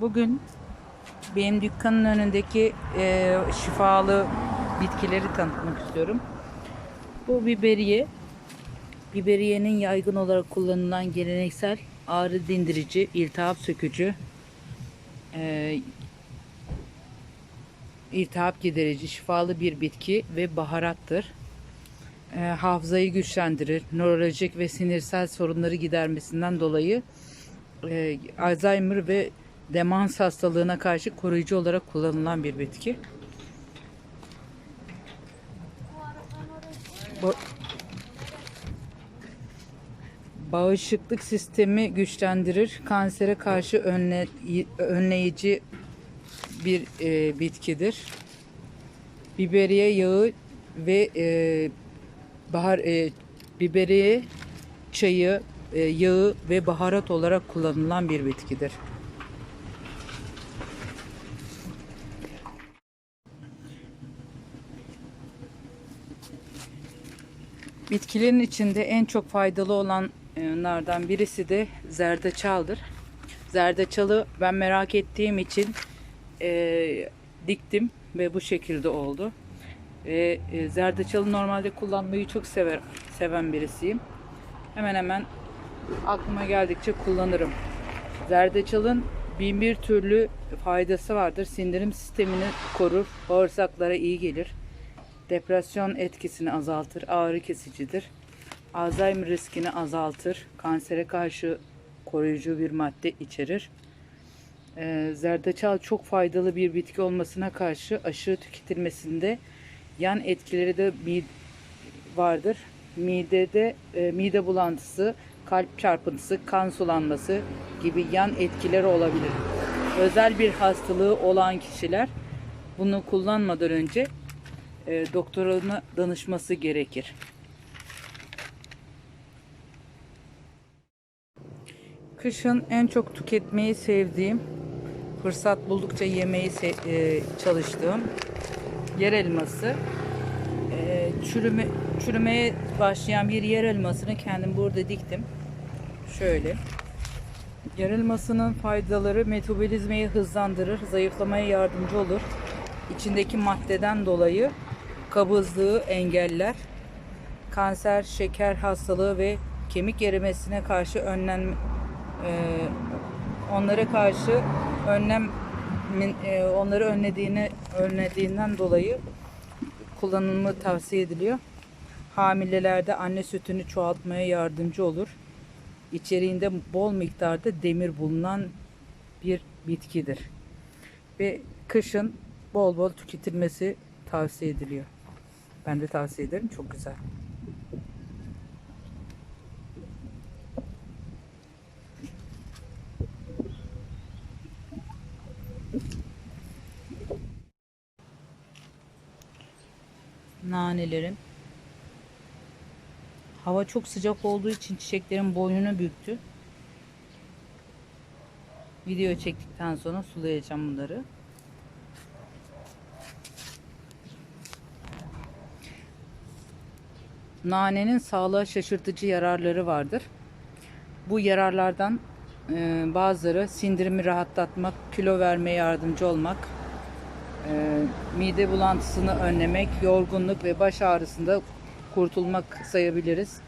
Bugün benim dükkanın önündeki e, şifalı bitkileri tanıtmak istiyorum. Bu biberiye. Biberiyenin yaygın olarak kullanılan geleneksel ağrı dindirici, iltihap sökücü, e, iltihap giderici, şifalı bir bitki ve baharattır. E, hafızayı güçlendirir, nörolojik ve sinirsel sorunları gidermesinden dolayı e, Alzheimer ve demans hastalığına karşı koruyucu olarak kullanılan bir bitki. Bu, bağışıklık sistemi güçlendirir, kansere karşı önle, önleyici bir e, bitkidir. Biberiye yağı ve e, bahar e, biberiye çayı, e, yağı ve baharat olarak kullanılan bir bitkidir. Bitkilerin içinde en çok faydalı olanlardan birisi de zerdeçaldır. Zerdeçalı ben merak ettiğim için e, diktim ve bu şekilde oldu. Ve e, zerdeçalı normalde kullanmayı çok sever, seven birisiyim. Hemen hemen aklıma geldikçe kullanırım. Zerdeçalın bin bir türlü faydası vardır. Sindirim sistemini korur, bağırsaklara iyi gelir. Depresyon etkisini azaltır, ağrı kesicidir. Alzheimer riskini azaltır, kansere karşı koruyucu bir madde içerir. Ee, zerdeçal çok faydalı bir bitki olmasına karşı aşırı tüketilmesinde yan etkileri de vardır. Midede e, mide bulantısı, kalp çarpıntısı, kan sulanması gibi yan etkileri olabilir. Özel bir hastalığı olan kişiler bunu kullanmadan önce e, doktoruna danışması gerekir. Kışın en çok tüketmeyi sevdiğim, fırsat buldukça yemeyi e, çalıştığım yer elması. E, çürüme, çürümeye başlayan bir yer elmasını kendim burada diktim. Şöyle. Yer elmasının faydaları metabolizmayı hızlandırır, zayıflamaya yardımcı olur. İçindeki maddeden dolayı kabızlığı engeller. Kanser, şeker hastalığı ve kemik erimesine karşı önlem e, onlara karşı önlem e, onları önlediğini önlediğinden dolayı kullanımı tavsiye ediliyor. Hamilelerde anne sütünü çoğaltmaya yardımcı olur. İçeriğinde bol miktarda demir bulunan bir bitkidir. Ve kışın bol bol tüketilmesi tavsiye ediliyor. Ben de tavsiye ederim. Çok güzel. Nanelerin Hava çok sıcak olduğu için çiçeklerin boynunu büktü. Video çektikten sonra sulayacağım bunları. Nanenin sağlığa şaşırtıcı yararları vardır. Bu yararlardan e, bazıları sindirimi rahatlatmak, kilo vermeye yardımcı olmak, e, mide bulantısını önlemek, yorgunluk ve baş ağrısında kurtulmak sayabiliriz.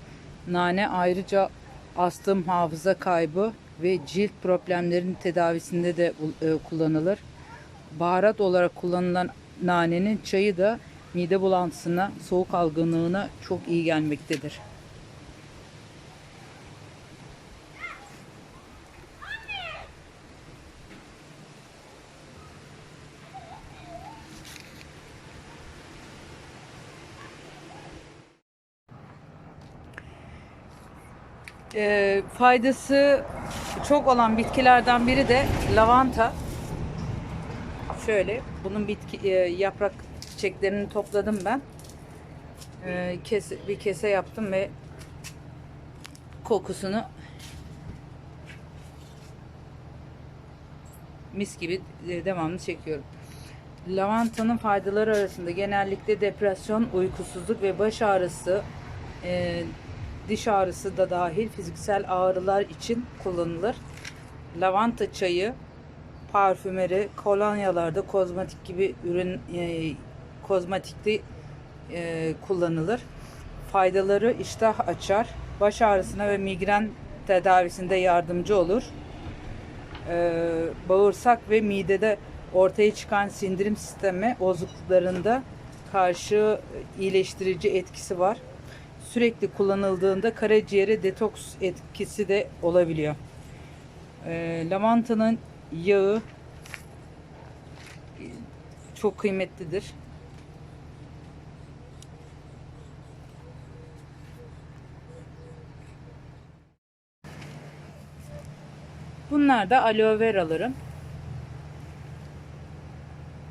Nane ayrıca astım, hafıza kaybı ve cilt problemlerinin tedavisinde de e, kullanılır. Baharat olarak kullanılan nanenin çayı da mide bulantısına, soğuk algınlığına çok iyi gelmektedir. e, faydası çok olan bitkilerden biri de lavanta. Şöyle bunun bitki e, yaprak çiçeklerini topladım ben. E, kese, bir kese yaptım ve kokusunu mis gibi e, devamlı çekiyorum. Lavantanın faydaları arasında genellikle depresyon, uykusuzluk ve baş ağrısı, e, diş ağrısı da dahil fiziksel ağrılar için kullanılır. Lavanta çayı parfümeri, kolonyalarda kozmetik gibi ürün e, kozmetikte e, kullanılır. Faydaları iştah açar, baş ağrısına ve migren tedavisinde yardımcı olur. E, bağırsak ve midede ortaya çıkan sindirim sistemi bozukluklarında karşı iyileştirici etkisi var. Sürekli kullanıldığında karaciğere detoks etkisi de olabiliyor. E, lavantanın yağı çok kıymetlidir. Bunlar da aloe veralarım.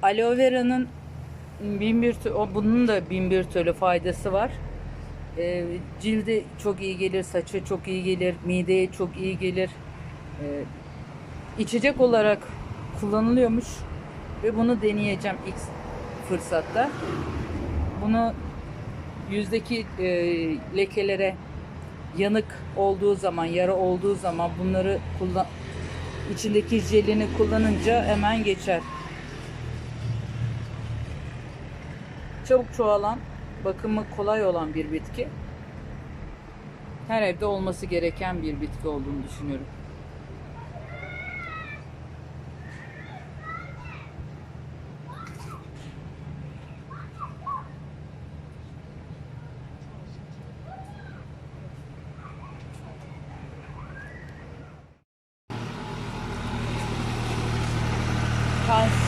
Aloe vera'nın bin bir o bunun da bin bir türlü faydası var. Ee, cilde çok iyi gelir, saça çok iyi gelir, mideye çok iyi gelir. Ee, içecek olarak kullanılıyormuş ve bunu deneyeceğim ilk fırsatta. Bunu yüzdeki e, lekelere yanık olduğu zaman, yara olduğu zaman bunları kullan içindeki jelini kullanınca hemen geçer. Çabuk çoğalan, bakımı kolay olan bir bitki. Her evde olması gereken bir bitki olduğunu düşünüyorum. Kans-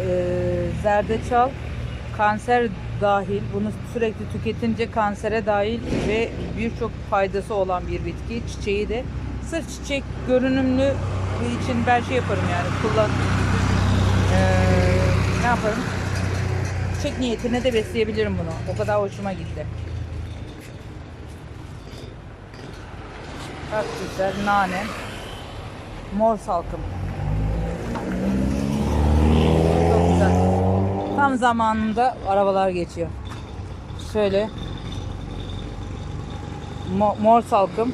Ee, zerdeçal kanser dahil bunu sürekli tüketince kansere dahil ve birçok faydası olan bir bitki. Çiçeği de sırf çiçek görünümlü için ben şey yaparım yani kullan Ee, ne yaparım? Çiçek niyetine de besleyebilirim bunu. O kadar hoşuma gitti. Kaktüsler, nane, mor salkım. Çok güzel. Tam zamanında arabalar geçiyor. Şöyle mo- mor salkım.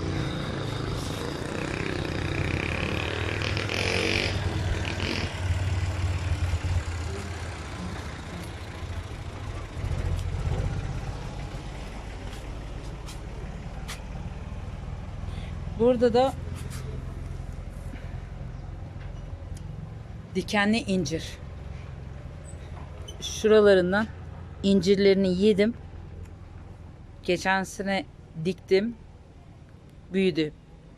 Burada da dikenli incir. Şuralarından incirlerini yedim. Geçen sene diktim. Büyüdü.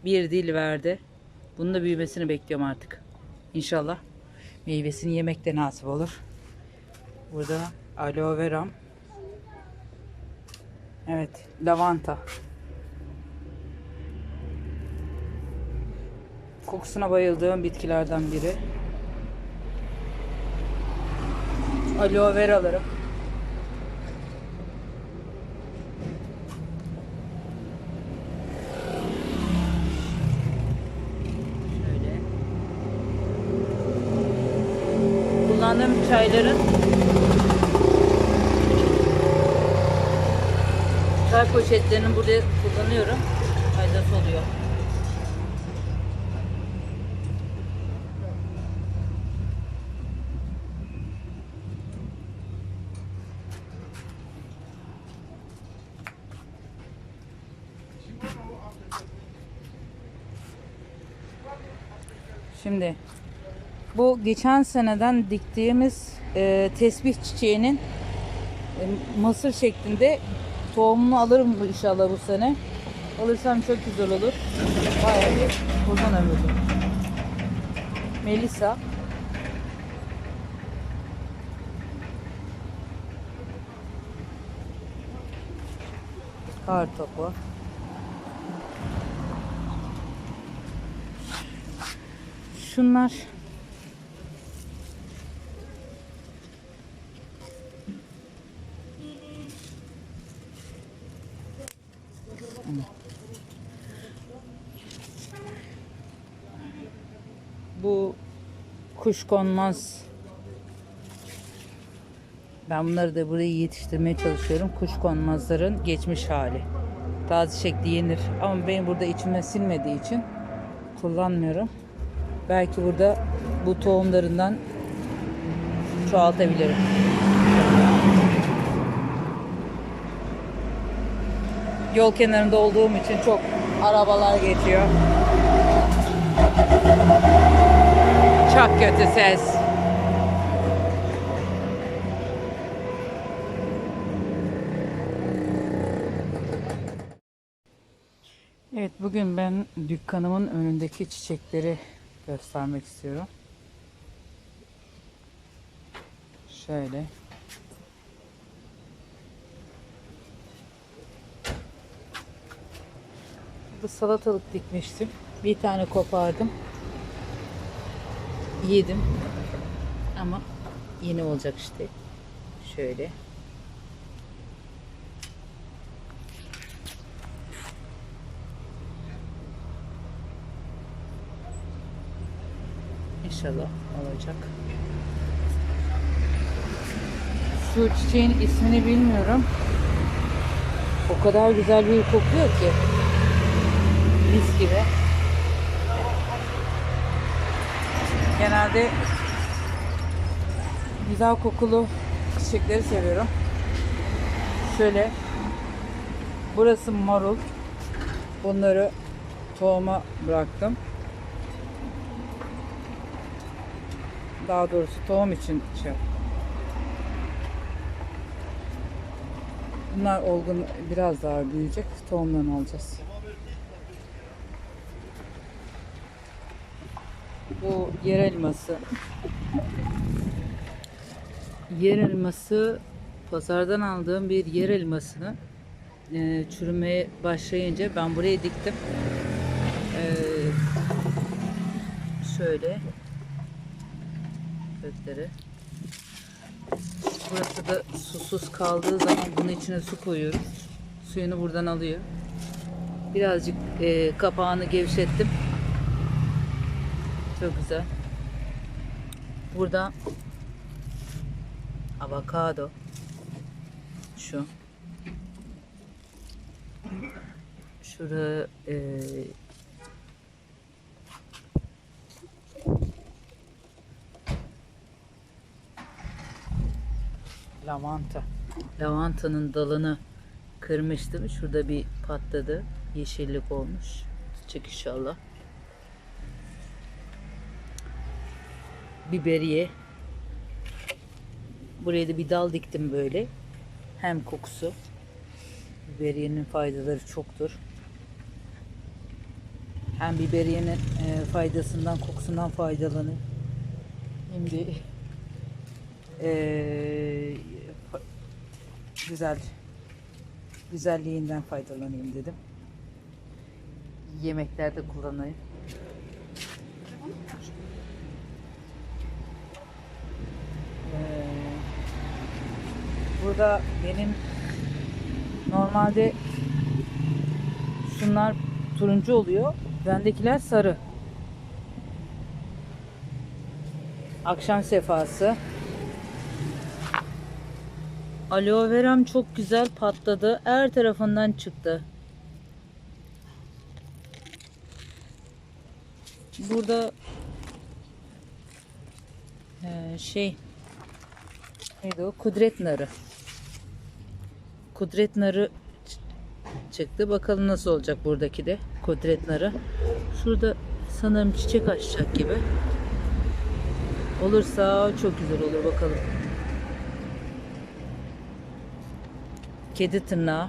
Bir dil verdi. Bunun da büyümesini bekliyorum artık. İnşallah meyvesini yemek de nasip olur. Burada aloe veram. Evet, lavanta. Kokusuna bayıldığım bitkilerden biri. Aloe veralarım. Şöyle. Kullandığım çayların çay poşetlerini burada kullanıyorum. Faydası oluyor. Şimdi bu geçen seneden diktiğimiz e, tesbih çiçeğinin e, mısır şeklinde tohumunu alırım inşallah bu sene. Alırsam çok güzel olur. Bayağı bir uzun ömürlü. Melisa. Kar topu. Şunlar Bu kuşkonmaz. Ben bunları da buraya yetiştirmeye çalışıyorum. Kuşkonmazların geçmiş hali. taze şekli yenir. Ama benim burada içime sinmediği için kullanmıyorum. Belki burada bu tohumlarından çoğaltabilirim. Yol kenarında olduğum için çok arabalar geçiyor. Çok kötü ses. Evet bugün ben dükkanımın önündeki çiçekleri göstermek istiyorum. Şöyle. Bu salatalık dikmiştim. Bir tane kopardım. Yedim. Ama yeni olacak işte. Şöyle. İnşallah olacak. Şu çiçeğin ismini bilmiyorum. O kadar güzel bir kokuyor ki. Mis gibi. Genelde güzel kokulu çiçekleri seviyorum. Şöyle burası marul. Bunları tohuma bıraktım. Daha doğrusu tohum için şey. Bunlar olgun biraz daha büyüyecek. Tohumdan alacağız. Bu yer elması. Yer elması pazardan aldığım bir yer elmasını e, çürümeye başlayınca ben buraya diktim. E, şöyle kökleri. Burası da susuz kaldığı zaman bunun içine su koyuyoruz. Suyunu buradan alıyor. Birazcık e, kapağını gevşettim. Çok güzel. Burada avokado. Şu. Şurada e, lavanta. Lavantanın dalını kırmıştım. Şurada bir patladı. Yeşillik olmuş. Çık inşallah. Biberiye. Buraya da bir dal diktim böyle. Hem kokusu. Biberiyenin faydaları çoktur. Hem biberiyenin e, faydasından, kokusundan faydalanın. Şimdi e, fa- güzel güzelliğinden faydalanayım dedim. Yemeklerde kullanayım. Ee, burada benim normalde şunlar turuncu oluyor. Bendekiler sarı. Akşam sefası. Aloe veram çok güzel patladı. Her tarafından çıktı. Burada eee, şey neydi o? Kudret narı. Kudret narı çıktı. Bakalım nasıl olacak buradaki de kudret narı. Şurada sanırım çiçek açacak gibi. Olursa çok güzel olur bakalım. Kedi tırnağı.